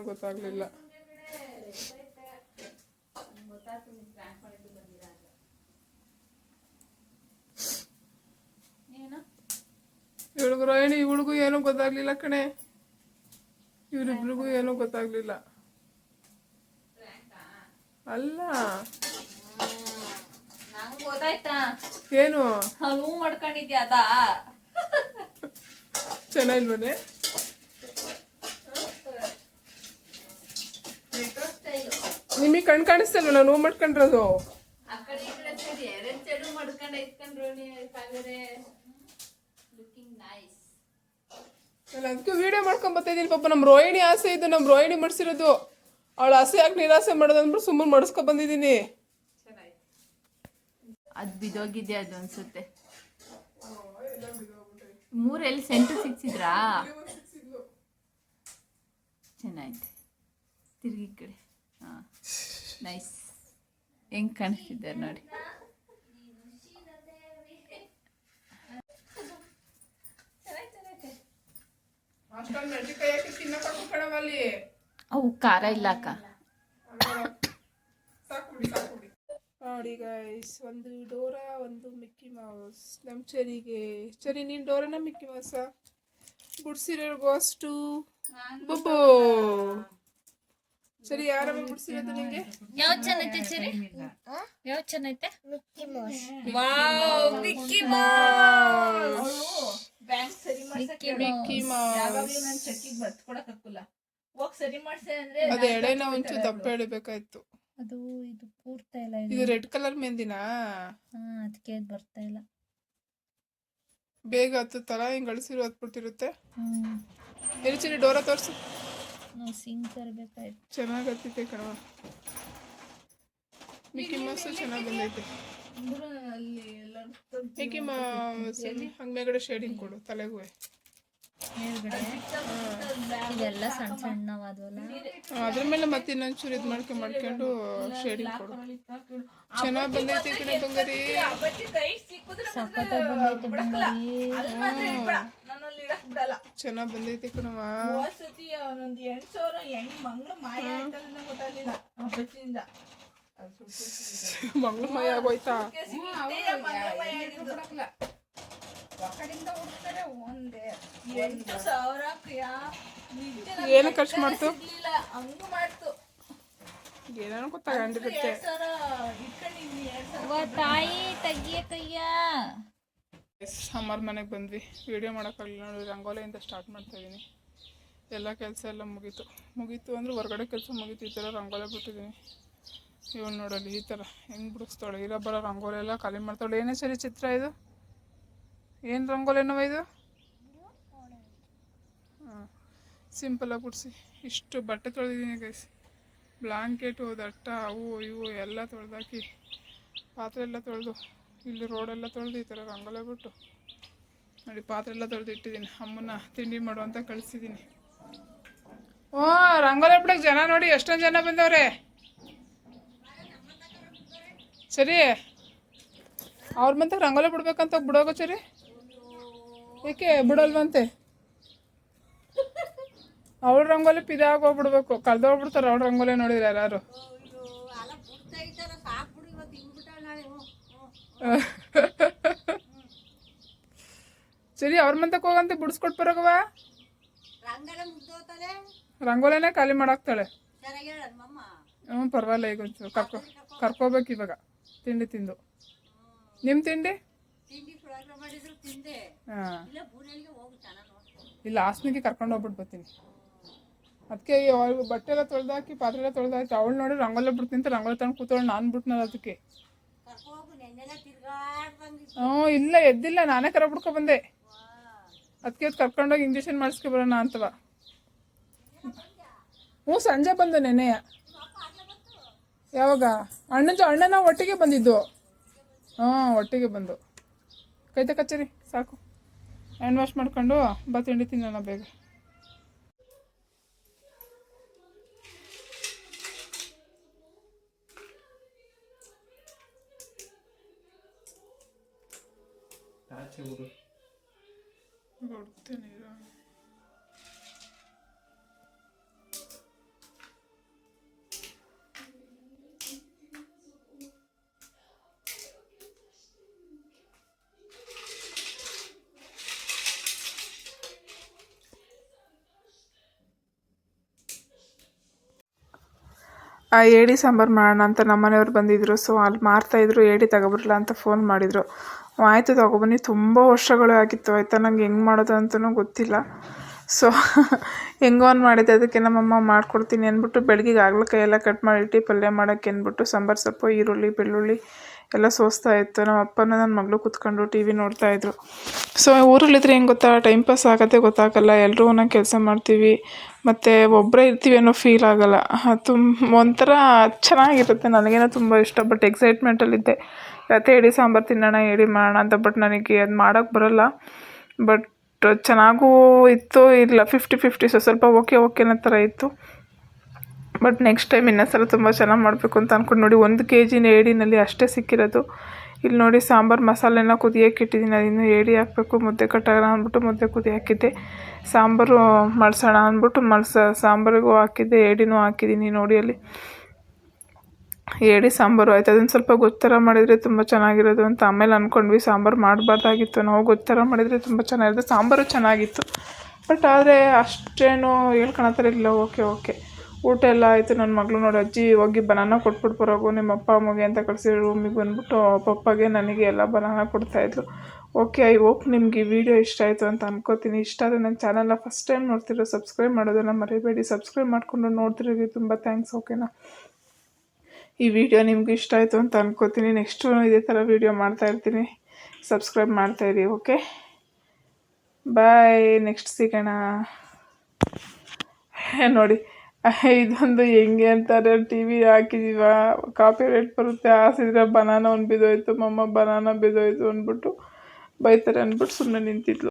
ಏನೋ ಗೊತ್ತಾಗ್ಲಿಲ್ಲ. ಇವಳಿಗೂ ರೋಹಿಣಿ ಇವಳಿಗೂ ಏನೂ ಗೊತ್ತಾಗ್ಲಿಲ್ಲ ಕಣೆ. ಇವರಿಬ್ರಿಗೂ ಏನೂ ಗೊತ್ತಾಗ್ಲಿಲ್ಲ. ಅಲ್ಲ. ಏನು? ಮಾಡ್ಕೊಂಡಿದ್ಯಾ ಚೆನ್ನಾಗಿಲ್ವನೆ? ನಿಮಗೆ ಕಣ್ ಕಾಣಿಸ್ತಲ್ವ? ನಾನು ನೋವು ಮಾಡ್ಕೊಂಡಿರೋದು. ನಾನು ಅದಕ್ಕೆ ವಿಡಿಯೋ ಮಾಡ್ಕೊಂಡ್ ಬರ್ತಾ ಇದೀನಿ ಪಾಪ. ನಮ್ಮ ರೋಹಿಣಿ ಆಸೆ ಇದು ನಮ್ಮ ರೋಹಿಣಿ ಮಾಡಿಸಿರೋದು. ಅವಳ ಆಸೆ ಯಾಕೆ ನಿರಾಸೆ ಮಾಡೋದು ಅಂದ್ಬಿಟ್ಟು ಸುಮ್ಮನೆ ಮಾಡಿಸ್ಕೊ ಬಂದಿದ್ದೀನಿ. ಅದು ಬಿದೋಗಿದ್ಯಾ ಅದು ಅನ್ಸುತ್ತೆ. ಮೂರೆಲ್ಲಿ ಸೆಂಟರ್ ಸಿಕ್ಸಿದ್ರಾ? ಚೆನ್ನಾಯ್ತು. ತಿರ್ಗಿ ಕಡೆ. ಹಾ. ನೈಸ್ ಹೆಂಗೆ ಕಾಣಿಸ್ತಿದ್ದಾರೆ ನೋಡಿ. ಅವು ಖಾರ ಇಲ್ಲ ಅಕ್ಕ. ನೋಡಿ ಗೈಸ್ ಒಂದು ಡೋರಾ ಒಂದು ಮಿಕ್ಕಿ ಮೌಸ್. ನಮ್ಮ ಚರಿಗೆ. ಚರಿ ನೀನು ಡೋರನ ಮಿಕ್ಕಿ ಮೌಸ? ಗುಡ್ಸಿರೋ ಗೋಸ್ಟು ಬುಬ್ಬು. ಸರಿ ಯಾರ ಗುಡ್ಸಿರೋದು ನಿಂಗೆ? ಯಾವ ಚೆನ್ನೈತೆ ಸರಿ? ಯಾವ ಚೆನ್ನೈತೆ ವಾವ್ ಮಿಕ್ಕಿ ಬ್ಯಾಂಕ್ ಸರಿ ಮಾಡ್ಸಕ್ಕೆ ಮಿಕ್ಕಿ ಮೌಸ್. ಯಾವಾಗ್ಲೂ ನನ್ ಚೆಕ್ಕಿಗೆ ಬರ್ತ್ ಕೊಡಕ್ ಹಾಕಲ್ಲ ಹೋಗ್ ಸರಿ ಮಾಡ್ಸೆ ಅಂದ್ರೆ ಅದು ಎಳೆನ ಒಂಚೂರು ದಪ್ಪ ಎಳಿಬೇಕಾಯ್ತು. ಅದು ಇದು ಪೂರ್ತ ಇಲ್ಲ ಇದು ರೆಡ್ ಕಲರ್ ಮೆಹಂದಿನಾ ಹಾ ಅದಕ್ಕೆ ಬರ್ತಾ ಇಲ್ಲ. ಬೇಗ ಹತ್ತುತ್ತಲ್ಲ ಹಿಂಗೆ ಹಿಂಗ್ ಹತ್ಬಿಟ್ಟಿರುತ್ತೆ. ಎಲ್ಲಿ ಚರಿ ಡೋರ ತೋರಿಸು. ನಾವು ಸೀನ್ ತರಬೇಕಾಯ್ತು. ಚೆನ್ನಾಗಿ ಹತ್ತಿತೆ ಕಣವ ಮಿಕ್ಕಿ ಮೌಸ್ ಚೆನ್ನಾಗಿ ಬಂದೈತೆ. ಅಂದ್ರು ಅಲ್ಲಿ ಎಲ್ಲ? ಮಿಕ್ಕಿ ಮೌಸ್ ಹಂಗ ಮೇಲ್ಗಡೆ. ಶೇಡಿಂಗ್ ಕೊಡು ತಲೆಗೂ ಮೇಲ್ಗಡೆ ಇದೆಲ್ಲ ಸಣ್ಣ ಸಣ್ಣವಾದವಲ್ಲ? ಅದ್ರ ಮೇಲೆ ಮತ್ತೆ ಇನ್ನೊಂಚೂರು ಇದು ಮಾಡ್ಕೊಂಡು ಮಾಡ್ಕೊಂಡು ಶೇಡಿಂಗ್ ಕೊಡು. ಚೆನ್ನಾಗಿ ಬಂದೈತೆ ಕಣೆ ಬಂಗಾರಿ. ಬಚ್ಚಿ ಕೈ ಸಿಕ್ಕಿದ್ರೆ ಸಖತ್ತಾಗಿ ಬಂದೈತೆ ಬಂಗಾರಿ. ಚೆನ್ನಾಗಿ ಬಂದೈತಿ ಕಣವ ಹೋದ್ ಸತಿ ಅವನೊಂದ್ ಎಂಟು ಸಾವಿರ ಹೆಂಗ್ ಮಂಗ್ಳು ಮಾಯ ಆಯ್ತಲ್ಲ ಗೊತ್ತಾಗ್ಲಿಲ್ಲ. ಮಂಗ್ಳು ಮೈ ಆಗೋಯ್ತಾ? ಎಂಟು ಸಾವಿರ ಏನು ಖರ್ಚು ಮಾಡ್ತು? ಹಂಗು ಮಾಡ್ತು. ಏನೇನು ಗೊತ್ತಾಗಂಡಿರುತ್ತೆ. ತಾಯಿ ತೆಗಿಯ ಅಮ್ಮರ ಮನೆಗೆ ಬಂದ್ವಿ. ವಿಡಿಯೋ ಮಾಡೋಕ್ಕಾಗಲಿಲ್ಲ ನೋಡಿ ರಂಗೋಲಿಯಿಂದ ಸ್ಟಾರ್ಟ್ ಮಾಡ್ತಾ ಇದ್ದೀನಿ ಎಲ್ಲ ಕೆಲಸ ಎಲ್ಲ ಮುಗೀತು. ಮುಗೀತು ಅಂದರೆ ಹೊರಗಡೆ ಕೆಲಸ ಮುಗೀತು, ಈ ಥರ ರಂಗೋಲೆ ಬಿಟ್ಟಿದ್ದೀನಿ ಇವನು ನೋಡಲಿ ಈ ಥರ ಹೆಂಗೆ ಬಿಡಿಸ್ತಾಳೆ? ಇರೋ ಬರೋ ರಂಗೋಲಿ ಎಲ್ಲ ಖಾಲಿ ಮಾಡ್ತಾಳೆ. ಏನೇ ಸರಿ ಚಿತ್ರ ಇದು? ಏನು ರಂಗೋಲಿನವ ಇದು? ಹಾಂ ಸಿಂಪಲಾಗಿ ಬಿಡಿಸಿ. ಇಷ್ಟು ಬಟ್ಟೆ ತೊಳೆದಿದ್ದೀನಿ ಗೈಸ್ ಬ್ಲಾಂಕೆಟು ದಟ್ಟ, ಅವು ಇವು ಎಲ್ಲ ತೊಳೆದಾಕಿ ಪಾತ್ರೆ ಎಲ್ಲ ತೊಳೆದು ಇಲ್ಲಿ ರೋಡೆಲ್ಲ ತೊಳೆದು ಈ ಥರ ರಂಗೋಲಿ ಬಿಟ್ಟು ನೋಡಿ ಪಾತ್ರೆ ಎಲ್ಲ ತೊಳೆದು ಇಟ್ಟಿದ್ದೀನಿ. ಅಮ್ಮನ ತಿಂಡಿ ಮಾಡು ಅಂತ ಕಳಿಸಿದ್ದೀನಿ. ಓ, ರಂಗೋಲಿ ಬಿಡಕ್ಕೆ ಜನ ನೋಡಿ, ಎಷ್ಟೊಂದು ಜನ ಬಂದವ್ರೆ. ಸರಿ, ಅವ್ರ ಮತ್ತೆ ರಂಗೋಲಿ ಬಿಡ್ಬೇಕಂತ ಬಿಡೋಗೋ ಸರಿ. ಏಕೆ ಬಿಡಲ್ವಂತೆ? ಅವ್ರ ರಂಗೋಲಿ ಪಿದಾಗೋಗ್ಬಿಡ್ಬೇಕು ಕಳ್ದೋಗ್ಬಿಡ್ತಾರೆ ಅವ್ರ ರಂಗೋಲಿ ನೋಡಿದ್ರೆ ಯಾರು? ಸರಿ ಅವ್ರ ಮಂತಕ್ಕೆ ಹೋಗಂತ ಬಿಡಿಸ್ಕೊಟ್ ಬರೋಗವ ರಂಗೋಲಿನೇ ಖಾಲಿ ಮಾಡಾಕ್ತಾಳೆ. ಹ್ಞೂ ಪರವಾಗಿಲ್ಲ ಈಗ ಒಂಚೂರು ಕರ್ಕೊ ಕರ್ಕೋಬೇಕು ಇವಾಗ. ತಿಂಡಿ ತಿಂದು. ನಿಮ್ಮ ತಿಂಡಿ? ಹಾಂ. ಇಲ್ಲ ಹಾಸನಿಗೆ ಕರ್ಕೊಂಡು ಹೋಗ್ಬಿಟ್ಟು ಬರ್ತೀನಿ. ಅದಕ್ಕೆ ಬಟ್ಟೆ ಎಲ್ಲ ತೊಳೆದಾಕಿ ಪಾತ್ರೆ ಎಲ್ಲ ತೊಳೆದಾಕಿ ಅವಳು ನೋಡಿ ರಂಗೋಲೆ ಬಿಡ್ತೀನಿ ಅಂತ ರಂಗೋಲಿ ತಂದು ಕೂತವಳು ನಾನು ಬಿಟ್ನಲ್ಲ ಅದಕ್ಕೆ ಹ್ಞೂ, ಇಲ್ಲ, ಎದ್ದಿಲ್ಲ. ನಾನೇ ಕರ ಬಿಡ್ಕೊ ಬಂದೆ. ಅದಕ್ಕೆ ಅದು ಕರ್ಕೊಂಡೋಗಿ ಇಂಜೆಕ್ಷನ್ ಮಾಡಿಸ್ಕೊ ಬರೋಣ ಅಂತವ. ಹ್ಞೂ, ಸಂಜೆ ಬಂದು ನೆನೆಯ ಯಾವಾಗ? ಅಣ್ಣನ ಜೊ, ಅಣ್ಣನ ಒಟ್ಟಿಗೆ ಬಂದಿದ್ದು. ಹ್ಞೂ, ಒಟ್ಟಿಗೆ ಬಂದು. ಕೈತ ಕಚ್ಚರಿ ಸಾಕು. ಹ್ಯಾಂಡ್ ವಾಶ್ ಮಾಡ್ಕೊಂಡು ಬಾ, ತಿಂಡಿ ತಿನ್ನೋಣ ಬೇಗ. ಕೊಡ್ತೇನೆ ಇರು. ಆ ಏಡಿ ಸಾಂಬಾರು ಮಾಡೋಣ ಅಂತ ನಮ್ಮ ಮನೆಯವ್ರು ಬಂದಿದ್ದರು ಸೊ ಅಲ್ಲಿ ಮಾರ್ತಾಯಿದ್ರು ಏಡಿ ತಗೊಬರಲ್ಲ ಅಂತ ಫೋನ್ ಮಾಡಿದರು. ಆಯಿತು ತಗೊಬನ್ನಿ. ತುಂಬ ವರ್ಷಗಳು ಆಗಿತ್ತು. ಆಯಿತಾ? ನಂಗೆ ಹೆಂಗೆ ಮಾಡೋದು ಅಂತಲೂ ಗೊತ್ತಿಲ್ಲ. ಸೊ ಹೆಂಗೋ ಒಂದು ಮಾಡಿದ್ದೆ ಅದಕ್ಕೆ ನಮ್ಮಮ್ಮ ಮಾಡ್ಕೊಡ್ತೀನಿ ಅಂದ್ಬಿಟ್ಟು ಬೆಳಗ್ಗೆ ಹಾಗಲಕಾಯಿ ಎಲ್ಲ ಕಟ್ ಮಾಡಿಟ್ಟು ಪಲ್ಯ ಮಾಡೋಕ್ಕೆ ಅಂದ್ಬಿಟ್ಟು ಸಾಂಬಾರು ಸೊಪ್ಪು, ಈರುಳ್ಳಿ, ಬೆಳ್ಳುಳ್ಳಿ ಎಲ್ಲ ಸೋಸ್ತಾ ಇತ್ತು. ನಮ್ಮ ಅಪ್ಪನ ನನ್ನ ಮಗಳು ಕೂತ್ಕೊಂಡು ಟಿ ವಿ ನೋಡ್ತಾಯಿದ್ರು ಸೊ ಊರಲ್ಲಿದ್ದರೆ ಹೆಂಗೆ ಗೊತ್ತಾ? ಟೈಮ್ ಪಾಸ್ ಆಗೋದೇ ಗೊತ್ತಾಗಲ್ಲ. ಎಲ್ಲರೂ ಒಂದೊಂದು ಕೆಲಸ ಮಾಡ್ತೀವಿ. ಮತ್ತು ಒಬ್ಬರೇ ಇರ್ತೀವಿ ಅನ್ನೋ ಫೀಲ್ ಆಗೋಲ್ಲ. ತುಂಬ ಒಂಥರ ಚೆನ್ನಾಗಿರುತ್ತೆ. ನನಗೇನೋ ತುಂಬ ಇಷ್ಟ ಬಟ್ ಎಕ್ಸೈಟ್ಮೆಂಟಲ್ಲಿದ್ದೆ ಯಾತೆ ಹೇಳಿ ಸಾಂಬಾರು ತಿನ್ನೋಣ ಹೇಳಿ ಮಾಡೋಣ ಅಂತ ಬಟ್ ನನಗೆ ಅದು ಮಾಡೋಕ್ಕೆ ಬರೋಲ್ಲ. ಬಟ್ ಚೆನ್ನಾಗೂ ಇತ್ತು, ಇಲ್ಲ ಫಿಫ್ಟಿ ಫಿಫ್ಟಿ ಸೊ, ಸ್ವಲ್ಪ ಓಕೆ ಓಕೆ ಅನ್ನೋ ಥರ ಇತ್ತು. ಬಟ್ ನೆಕ್ಸ್ಟ್ ಟೈಮ್ ಇನ್ನೊಂದು ಸಲ ತುಂಬ ಚೆನ್ನಾಗಿ ಮಾಡಬೇಕು ಅಂತ ಅಂದ್ಕೊಂಡು ನೋಡಿ, ಒಂದು ಕೆ ಜಿನ ಏಡಿನಲ್ಲಿ ಅಷ್ಟೇ ಸಿಕ್ಕಿರೋದು. ಇಲ್ಲಿ ನೋಡಿ ಸಾಂಬಾರು ಮಸಾಲೆನ ಕುದಿಯೋಕೆ ಇಟ್ಟಿದ್ದೀನಿ. ಅದಿನ್ನೂ ಏಡಿ ಹಾಕಬೇಕು, ಮುದ್ದೆ ಕಟ್ಟಾಗೋಣ ಅಂದ್ಬಿಟ್ಟು ಮುದ್ದೆ ಕುದಿ ಹಾಕಿದ್ದೆ. ಸಾಂಬಾರು ಮಳ್ಸೋಣ ಅಂದ್ಬಿಟ್ಟು ಮಳ್ಸ ಸಾಂಬಾರಿಗೂ ಹಾಕಿದ್ದೆ, ಏಡಿನೂ ಹಾಕಿದ್ದೀನಿ ನೋಡಿ ಅಲ್ಲಿ. ಏಡಿ ಸಾಂಬಾರು ಆಯ್ತು. ಅದನ್ನು ಸ್ವಲ್ಪ ಗೊತ್ತರ ಮಾಡಿದರೆ ತುಂಬ ಚೆನ್ನಾಗಿರೋದು ಅಂತ ಆಮೇಲೆ ಅಂದ್ಕೊಂಡ್ವಿ ಸಾಂಬಾರು ಮಾಡಬಾರ್ದಾಗಿತ್ತು. ನಾವು ಗೊತ್ತರ ಮಾಡಿದರೆ ತುಂಬ ಚೆನ್ನಾಗಿರೋದು ಸಾಂಬಾರು ಚೆನ್ನಾಗಿತ್ತು. ಬಟ್ ಆದರೆ ಅಷ್ಟೇನು ಹೇಳ್ಕೊಳೋ ಇಲ್ಲ ಓಕೆ ಓಕೆ ಊಟ ಎಲ್ಲ ಆಯಿತು. ನನ್ನ ಮಗಳು ನೋಡಿ ಅಜ್ಜಿ ಹೋಗಿ ಬನಾನ ಕೊಟ್ಬಿಟ್ಟು ಬರೋಗು. ನಿಮ್ಮ ಅಪ್ಪ, ಅಮ್ಮಗೆ ಅಂತ ಕಳಿಸಿ ರೂಮಿಗೆ ಬಂದ್ಬಿಟ್ಟು ಪಪ್ಪಾಗೆ ನನಗೆ ಎಲ್ಲ ಬನಾನ ಕೊಡ್ತಾಯಿದ್ರು ಓಕೆ ಐ ಹೋಪ್ ನಿಮ್ಗೆ ಈ ವಿಡಿಯೋ ಇಷ್ಟ ಆಯಿತು ಅಂತ ಅನ್ಕೋತೀನಿ. ಇಷ್ಟ ಆದರೆ ನನ್ನ ಚಾನಲ್ನ ಫಸ್ಟ್ ಟೈಮ್ ನೋಡ್ತಿರೋ ಸಬ್ಸ್ಕ್ರೈಬ್ ಮಾಡೋದನ್ನು ಮರಿಬೇಡಿ. ಸಬ್ಸ್ಕ್ರೈಬ್ ಮಾಡಿಕೊಂಡು ನೋಡ್ತಿರೋದು ತುಂಬ ಥ್ಯಾಂಕ್ಸ್ ಓಕೆನಾ ಈ ವಿಡಿಯೋ ನಿಮ್ಗೆ ಇಷ್ಟ ಆಯಿತು ಅಂತ ಅನ್ಕೋತೀನಿ. ನೆಕ್ಸ್ಟು ಇದೇ ಥರ ವಿಡಿಯೋ ಮಾಡ್ತಾಯಿರ್ತೀನಿ ಸಬ್ಸ್ಕ್ರೈಬ್ ಮಾಡ್ತಾಯಿರಿ ಓಕೆ ಬಾಯ್ ನೆಕ್ಸ್ಟ್ ಸಿಗೋಣ. ನೋಡಿ ಇದೊಂದು ಹೆಂಗೆ ಅಂತಾರೆ, ಟಿ ವಿ ಹಾಕಿದೀವ ಕಾಪಿ ರೇಟ್ ಬರುತ್ತೆ, ಹಾಸಿದ್ರೆ ಬನಾನ ಒಂದು ಬಿದ್ದೋಯ್ತು, ಮಮ್ಮ ಬನಾನ ಬಿದ್ದೋಯ್ತು ಅಂದ್ಬಿಟ್ಟು ಬೈತಾರೆ ಅಂದ್ಬಿಟ್ಟು ಸುಮ್ಮನೆ ನಿಂತಿದ್ಲು.